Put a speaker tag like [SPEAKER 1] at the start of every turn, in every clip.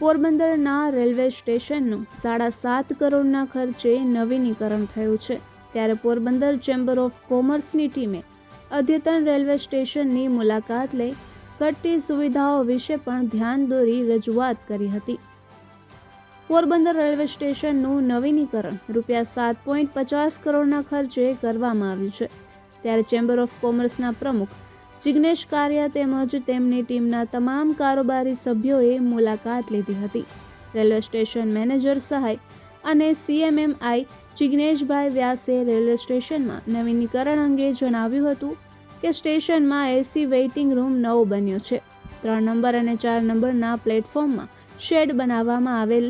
[SPEAKER 1] પોરબંદરના રેલવે સ્ટેશનનું સાડા સાત કરોડના ખર્ચે નવીનીકરણ થયું છે. ત્યારે પોરબંદર ચેમ્બર ઓફ કોમર્સની ટીમે અદ્યતન રેલવે સ્ટેશનની મુલાકાત લઈ ઘટતી સુવિધાઓ વિશે પણ ધ્યાન દોરી રજૂઆત કરી હતી. પોરબંદર રેલવે સ્ટેશનનું નવીનીકરણ રૂપિયા સાત પોઈન્ટ પચાસ કરોડના ખર્ચે કરવામાં આવ્યું છે. ત્યારે ચેમ્બર ઓફ કોમર્સના પ્રમુખ જિગ્નેશ કારિયા તેમજ તેમની ટીમના તમામ કારોબારી સભ્યોએ મુલાકાત લીધી હતી. રેલવે સ્ટેશન મેનેજર સહાય અને સીએમએમઆઈ જિગ્નેશભાઈ વ્યાસે રેલવે સ્ટેશનમાં નવીનીકરણ અંગે જણાવ્યું હતું કે સ્ટેશનમાં એસી વેઇટિંગ રૂમ નવો બન્યો છે. ત્રણ નંબર અને ચાર નંબરના પ્લેટફોર્મમાં શેડ બનાવવામાં આવેલ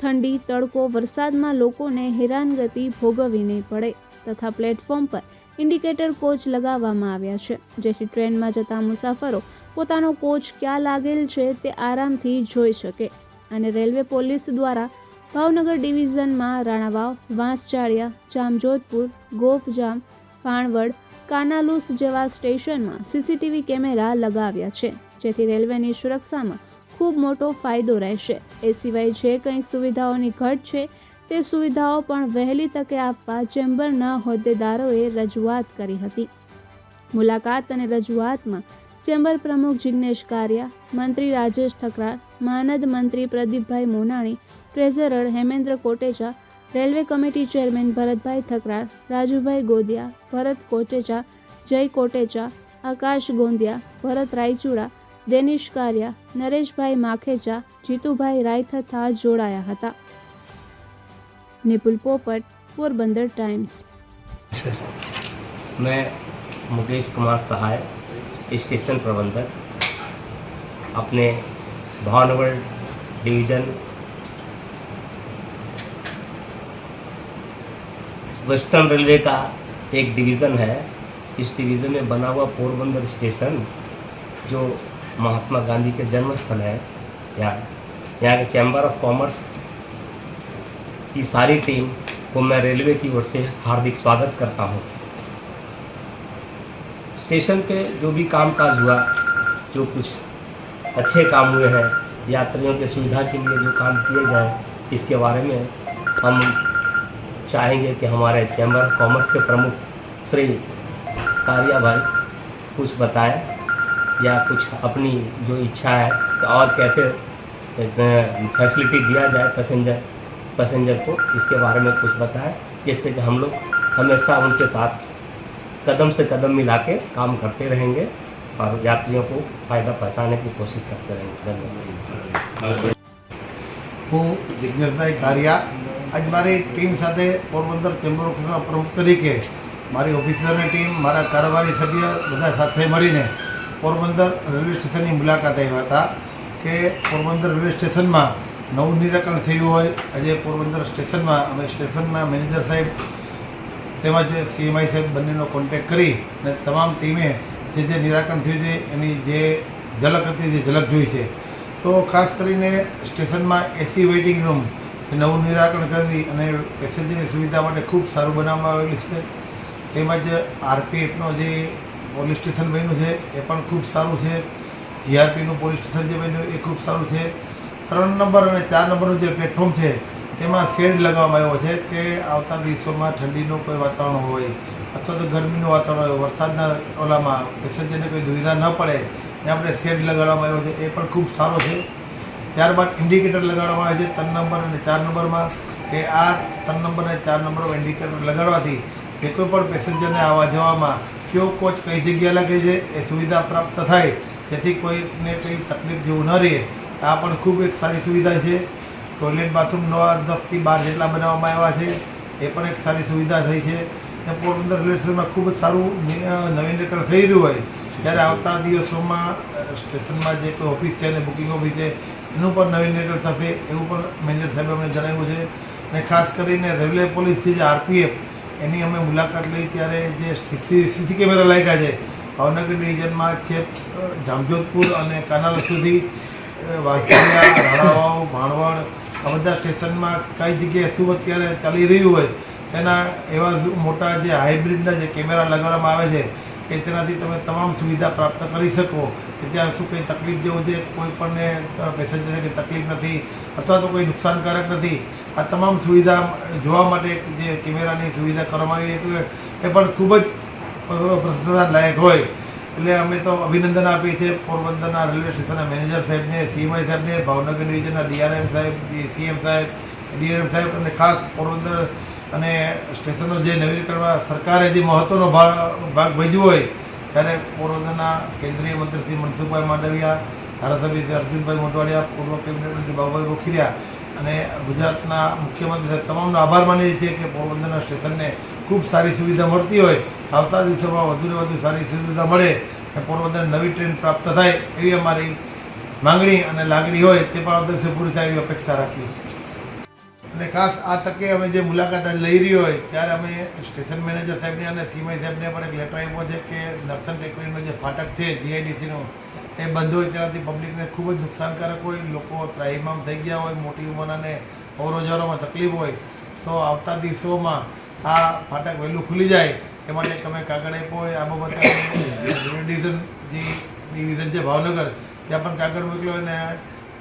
[SPEAKER 1] ઠંડી, તડકો, વરસાદમાં લોકોને હેરાનગતિ ભોગવવી નહીં પડે તથા પ્લેટફોર્મ પર ઇન્ડિકેટર કોચ લગાવવામાં આવ્યા છે. જેથી ટ્રેનમાં જતા મુસાફરો પોતાનો કોચ ક્યાં લાગેલ છે તે આરામથી જોઈ શકે. અને રેલવે પોલીસ દ્વારા ભાવનગર ડિવિઝનમાં રાણાવાવ, વાંસચાળિયા, જામજોધપુર, ગોપજામ ભાણવડ કાનાલુસ જેવા સ્ટેશનમાં સીસીટીવી કેમેરા લગાવ્યા છે. જેથી રેલવેની સુરક્ષામાં ખૂબ મોટો ફાયદો રહેશે. એ સિવાય જે કંઈ સુવિધાઓની ઘટ છે તે સુવિધાઓ પણ વહેલી તકે આપવા ચેમ્બરના હોદ્દેદારોએ રજૂઆત કરી હતી. મુલાકાત અને રજૂઆતમાં ચેમ્બર પ્રમુખ જિગ્નેશ કારિયા, મંત્રી રાજેશ ઠકરાર, માનદ મંત્રી Pradeepbhai Monani, treasurer Hemendra Kotecha, railway committee chairman Bharatbhai Thakrar, Rajubhai Godiya, Bharat Kotecha, Jay Kotecha, Aakash Gondiya, ભરત રાયચુડા, દેનિશ કારિયા, નરેશભાઈ માખેચા, જીતુભાઈ રાયથથા જોડાયા હતા. નિપુલ પોપટ પોરબંદર ટાઈમ્સ
[SPEAKER 2] सर
[SPEAKER 3] मैं मुकेश कुमार सहाय स्टेशन प्रबंधक अपने भावनगर डिवीज़न वेस्टर्न रेलवे का एक डिवीज़न है इस डिवीज़न में बना हुआ पोरबंदर स्टेशन जो महात्मा गांधी के जन्म स्थल है यहाँ यहाँ के चैम्बर ऑफ कॉमर्स की सारी टीम को मैं रेलवे की ओर से हार्दिक स्वागत करता हूँ। स्टेशन पे जो भी काम काज हुआ, जो कुछ अच्छे काम हुए हैं, यात्रियों की सुविधा के लिए जो काम किए गए इसके बारे में हम चाहेंगे कि हमारे चैम्बर ऑफ़ कॉमर्स के प्रमुख श्री कारिया भाई कुछ बताएँ या कुछ अपनी जो इच्छा है और कैसे फैसिलिटी दिया जाए पैसेंजर। पैसेंजर को इसके बारे में कुछ बताएं जिससे कि हम लोग हमेशा उनके साथ कदम से कदम मिला के काम करते रहेंगे और यात्रियों को फ़ायदा पहुंचाने की कोशिश करते रहेंगे धन्यवाद
[SPEAKER 4] હું જિજ્ઞેશભાઈ કારિયા આજ મારી ટીમ સાથે પોરબંદર ચેમ્બર ઓફિસના પ્રમુખ તરીકે મારી ઓફિસરની ટીમ મારા કારોબારી સભ્ય બધા સાથે મળીને પોરબંદર રેલવે સ્ટેશનની મુલાકાત આવ્યા હતા કે પોરબંદર રેલવે સ્ટેશનમાં નવું નિરાકરણ થયું હોય, આજે પોરબંદર સ્ટેશનમાં, અમે સ્ટેશનના મેનેજર સાહેબ, તેમજ સીએમઆઈ સાહેબ બંનેનો કોન્ટેક કરી અને તમામ ટીમે જે જે નિરાકરણ થયું છે, એની જે ઝલક હતી, જે ઝલક જોઈ છે. તો ખાસ કરીને સ્ટેશનમાં એસી વેઇટિંગ રૂમ નવું નિરાકરણ કરી અને પેસેન્જરની સુવિધા માટે ખૂબ સારું બનાવવામાં આવેલું છે. તેમજ આરપીએફનો જે પોલીસ સ્ટેશન બન્યું છે, એ પણ ખૂબ સારું છે. જીઆરપીનું પોલીસ સ્ટેશન જે બન્યું, એ ખૂબ સારું છે. ત્રણ નંબર અને ચાર નંબરનું જે પ્લેટફોર્મ છે, તેમાં શેડ લગાવવામાં આવ્યો છે કે આવતા દિવસોમાં ઠંડીનું કોઈ વાતાવરણ હોય અથવા તો ગરમીનું વાતાવરણ હોય, વરસાદના ઓલામાં પેસેન્જરને કોઈ દુવિધા ન પડે, ને આપણે શેડ લગાડવામાં આવ્યો છે, એ પણ ખૂબ સારો છે. ત્યારબાદ ઇન્ડિકેટર લગાડવામાં આવે છે, ત્રણ નંબર અને ચાર નંબરમાં કે આ ત્રણ નંબર અને ચાર નંબરમાં ઇન્ડિકેટર લગાડવાથી જે કોઈ પણ પેસેન્જરને આવવા જવામાં કયો કોચ કઈ જગ્યાએ લાગે છે, એ સુવિધા પ્રાપ્ત થાય, જેથી કોઈને કંઈ તકલીફ જેવું ન રહે. આ પણ ખૂબ એક સારી સુવિધા છે. ટોયલેટ બાથરૂમ નવા દસથી બાર જેટલા બનાવવામાં આવ્યા છે. એ પણ એક સારી સુવિધા થઈ છે. ને પોરબંદર રેલવે સ્ટેશનમાં ખૂબ જ સારું નવીનીકરણ થઈ રહ્યું હોય, ત્યારે આવતા દિવસોમાં સ્ટેશનમાં જે કોઈ ઓફિસ છે અને બુકિંગ ઓફિસ છે, એનું પણ નવીનીકરણ થશે, એવું પણ મેનેજર સાહેબે અમને જણાવ્યું છે. અને ખાસ કરીને રેલવે પોલીસ જે આરપીએફ, એની અમે મુલાકાત લઈ ત્યારે જે સીસી કેમેરા લાગ્યા છે, ભાવનગર ડિવિઝનમાં છે જામજોધપુર અને કાનાલ સુધી. વાંસળિયા રાણાવાવ ભાણવડ આ બધા સ્ટેશનમાં કઈ જગ્યાએ શું અત્યારે ચાલી રહ્યું હોય, તેના એવા મોટા જે હાઇબ્રિડના જે કેમેરા લગાડવામાં આવે છે, કે તેનાથી તમે તમામ સુવિધા પ્રાપ્ત કરી શકો, કે ત્યાં શું કંઈ તકલીફ જેવું છે કોઈ પણને પેસેન્જરને કંઈ તકલીફ નથી, અથવા તો કોઈ નુકસાનકારક નથી, આ તમામ સુવિધા જોવા માટે જે કેમેરાની સુવિધા કરવામાં આવી એ પણ ખૂબ જ પ્રશંસા લાયક હોય. એટલે અમે તો અભિનંદન આપીએ છીએ પોરબંદરના રેલવે સ્ટેશનના મેનેજર સાહેબને સીએમઆઈ સાહેબને, ભાવનગર ડિવિઝનના ડીઆરએમ સાહેબ સીએમ સાહેબ ડીઆરએમ સાહેબ અને ખાસ પોરબંદર અને સ્ટેશનો જે નવીનીકરણમાં સરકારે જે મહત્ત્વનો ભાગ ભજવ્યો હોય, ત્યારે પોરબંદરના કેન્દ્રીય મંત્રી શ્રી મનસુખભાઈ માંડવિયા, ધારાસભ્ય શ્રી અર્જુનભાઈ મોટવાડિયા, પૂર્વ કેબિનેટ મંત્રી બાબુભાઈ બોખીરિયા અને ગુજરાતના મુખ્યમંત્રી સાહેબ, તમામનો આભાર માની છે કે પોરબંદરના સ્ટેશનને ખૂબ સારી સુવિધા મળતી હોય આવતા દિવસોમાં વધુને વધુ સારી સુવિધા મળે અને પોરબંદર નવી ટ્રેન પ્રાપ્ત થાય એવી અમારી માંગણી અને લાગણી હોય તે પણ દિવસે પૂરી થાય એવી અપેક્ષા રાખીએ છીએ. અને ખાસ આ તકે અમે જે મુલાકાત લઈ રહી હોય, ત્યારે અમે સ્ટેશન મેનેજર સાહેબને અને સીમાઈ સાહેબને પણ એક લેટર આપ્યો છે કે નરસન ટેકરીનો જે ફાટક છે, જીઆઈડીસીનો એ બંધ હોય તેનાથી પબ્લિકને ખૂબ જ નુકસાનકારક હોય, લોકો ત્રાહિમામ થઈ ગયા હોય, મોટી ઉંમરનાને અવરોજારોમાં તકલીફ હોય, તો આવતા દિવસોમાં આ ફાટક વહેલું ખુલી જાય, એ માટે તમે કાગળ આપ્યો હોય, આ બાબતે ડિવિઝન જે ડિવિઝન છે ભાવનગર, ત્યાં પણ કાગળ મોકલ્યો અને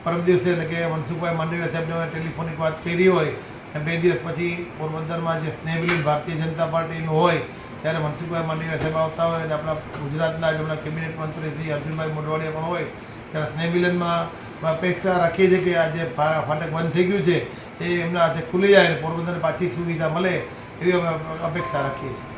[SPEAKER 4] પરમ દિવસે એટલે કે મનસુખભાઈ માંડવીયા સાહેબને ટેલિફોનિક વાત કરી હોય અને બે દિવસ પછી પોરબંદરમાં જે સ્નેહવિલીન ભારતીય જનતા પાર્ટીનું હોય, ત્યારે મનસુખભાઈ માંડવીયા સાહેબ આવતા હોય અને આપણા ગુજરાતના જ કેબિનેટ મંત્રી શ્રી અર્જુનભાઈ મોઢવાડિયા પણ હોય, ત્યારે સ્નેહમિલનમાં અપેક્ષા રાખીએ છીએ કે આ જે ફાટક બંધ થઈ ગયું છે, એ એમના હાથે ખુલી જાય અને પોરબંદરને પાછી સુવિધા મળે એવી અમે અપેક્ષા રાખીએ છીએ